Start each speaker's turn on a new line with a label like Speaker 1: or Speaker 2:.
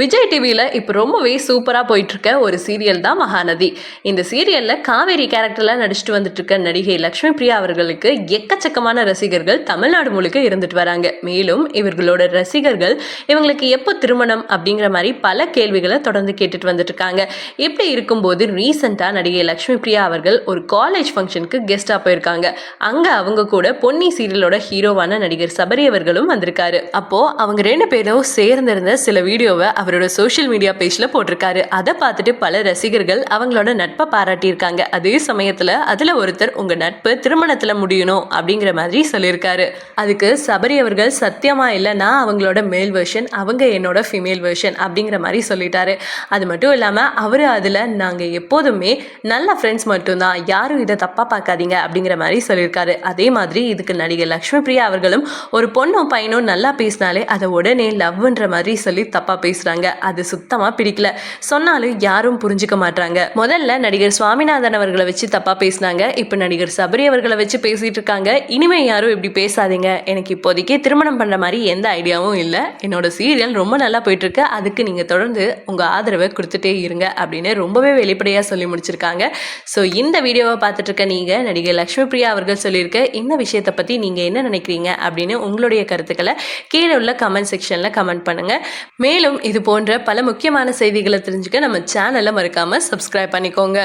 Speaker 1: விஜய் டிவியில் இப்போ ரொம்பவே சூப்பராக போயிட்டுருக்க ஒரு சீரியல் தான் மகாநதி. இந்த சீரியலில் காவேரி கேரக்டரில் நடிச்சுட்டு வந்துட்டு இருக்க நடிகை லக்ஷ்மி பிரியா அவர்களுக்கு எக்கச்சக்கமான ரசிகர்கள் தமிழ்நாடு முழுக்க இருந்துட்டு வராங்க. மேலும் இவர்களோட ரசிகர்கள் இவங்களுக்கு எப்போ திருமணம் அப்படிங்கிற மாதிரி பல கேள்விகளை தொடர்ந்து கேட்டுட்டு வந்துட்டு இருக்காங்க இப்படி இருக்கும்போது ரீசெண்டாக நடிகை லக்ஷ்மி பிரியா அவர்கள் ஒரு காலேஜ் ஃபங்க்ஷனுக்கு கெஸ்டாக போயிருக்காங்க. அங்கே அவங்க கூட பொன்னி சீரியலோட ஹீரோவான நடிகர் சபரி அவர்களும் வந்திருக்காரு. அப்போது அவங்க ரெண்டு பேரும் சேர்ந்திருந்த சில வீடியோவை அவரோட சோஷியல் மீடியா பேஜில் போட்டிருக்காரு. அதை பார்த்துட்டு பல ரசிகர்கள் அவங்களோட நட்பை பாராட்டியிருக்காங்க. அதே சமயத்தில் அதில் ஒருத்தர் உங்கள் நட்பு திருமணத்தில் முடியணும் அப்படிங்கிற மாதிரி சொல்லியிருக்காரு. அதுக்கு சபரி அவர்கள் சத்தியமா இல்லை நான் அவங்களோட மேல் வெர்ஷன் அவங்க என்னோட ஃபீமேல் வெர்ஷன் அப்படிங்கிற மாதிரி சொல்லிட்டாரு. அது மட்டும் இல்லாமல் அவர் அதில் நாங்கள் எப்போதுமே நல்ல ஃப்ரெண்ட்ஸ் மட்டும்தான். யாரும் இதை தப்பாக பார்க்காதீங்க அப்படிங்கிற மாதிரி சொல்லியிருக்காரு. அதே மாதிரி இதுக்கு நடிகை லக்ஷ்மி பிரியா அவர்களும் ஒரு பொண்ணும் பையனும் நல்லா பேசினாலே அதை உடனே லவ்ன்ற மாதிரி சொல்லி தப்பாக பேசுகிறாங்க அது சுத்தமாக பிடிக்கல. சொன்னாலும் யாரும் புரிஞ்சுக்க மாட்டாங்க முதல்ல நடிகர் சுவாமிநாதன் அவர்களை வச்சு தப்பாக பேசினாங்க. இப்போ நடிகர் சபரி அவர்களை வச்சு பேசிட்டு இருக்காங்க. இனிமே யாரும் இப்படி பேசாதீங்க. எனக்கு இப்போதைக்கு திரும்ப திருமணம் பண்ணுற மாதிரி எந்த ஐடியாவும் இல்லை. என்னோட சீரியல் ரொம்ப நல்லா போயிட்டுருக்கு. அதுக்கு நீங்கள் தொடர்ந்து உங்கள் ஆதரவை கொடுத்துட்டே இருங்க அப்படின்னு ரொம்பவே வெளிப்படையாக சொல்லி முடிச்சிருக்காங்க. ஸோ இந்த வீடியோவை பார்த்துட்டு இருக்க நீங்கள் நடிகை லக்ஷ்மி பிரியா அவர்கள் சொல்லியிருக்க இந்த விஷயத்தை பற்றி நீங்கள் என்ன நினைக்கிறீங்க? அப்படின்னு உங்களுடைய கருத்துக்களை கீழே உள்ள கமெண்ட் செக்ஷனில் கமெண்ட் பண்ணுங்கள் மேலும் இது போன்ற பல முக்கியமான செய்திகளை தெரிஞ்சுக்க நம்ம சேனலை மறக்காமல் சப்ஸ்கிரைப் பண்ணிக்கோங்க.